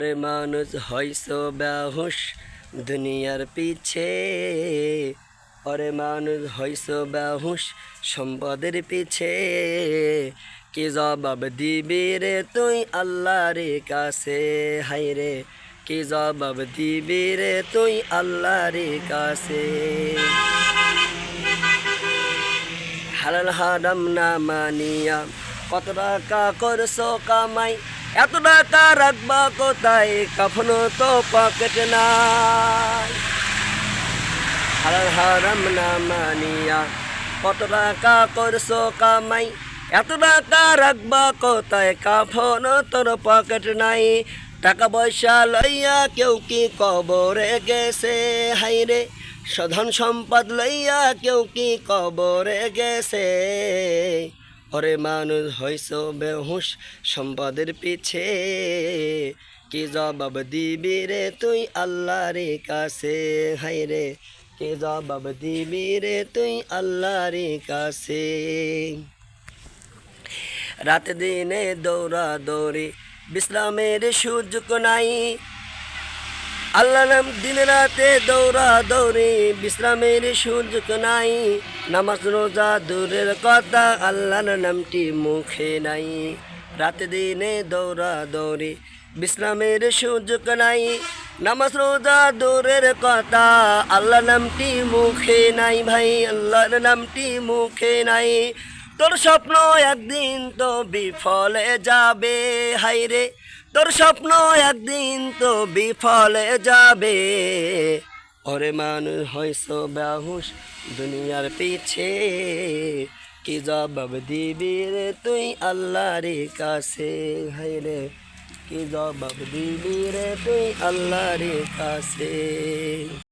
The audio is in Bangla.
মানুষ হইস বাহুস দুনিয়ার পিছে। ওরে মানুষ হইস বাহুস সম্পদের পিছে। কি জবাব দিবি রে তুই আল্লাহর কাছে? হাই রে, কি জবাব দিবি রে তুই আল্লাহর কাছে? হালাল হারাম না মানিয়া কত টাকা করছ কামাই? এত টাকা রাখবা কোথায়? কখনো তো পকেট নাই। হালাল হারাম না মানিয়া, কত টাকা করছ কামাই? এত টাকা রাখবা কোথায়? কাফন তোর পকেট নাই। টাকা পয়সা লইয়া কেউ কি কবরে গেছে? হাইরে সধন সম্পদ লইয়া কেউ কি কবরে গেছে? ওরে মানুষ হইস বেহুশ, সম্পদের পিছে। কি জবাব দিবি রে তুই আল্লাহর কাছে? হাই রে, কি জবাব দিবি রে তুই আল্লাহর কাছে? রাত দিনে দৌড়া দৌড়ি বিশ্রামের সুযোগ নাই আল্লাহ দিন রাতে দৌড়া দৌড়ি, বিশ্রামের সুযোগ নাই, নামাজ রোজা দূরের কথা আল্লাহর নামটি মুখে নাই। রাত দিনে দৌড়া দৌড়ি, বিশ্রামের সুযোগ নাই, নামাজ রোজা দূরের কথা আল্লাহ নামটি মুখে নাই ভাই, আল্লাহর নামটি মুখে নাই। তোর স্বপ্ন একদিন তো বিফলে যাবে হাইরে তোর স্বপ্ন একদিন তো বিফলে যাবে। ওরে মানুষ হয়েছ বাহুস দুনিয়ার পিছে, কি জবাব দিবি রে তুই আল্লাহর কাছে? হাইরে কি জবাব দিবি রে তুই আল্লাহর কাছে?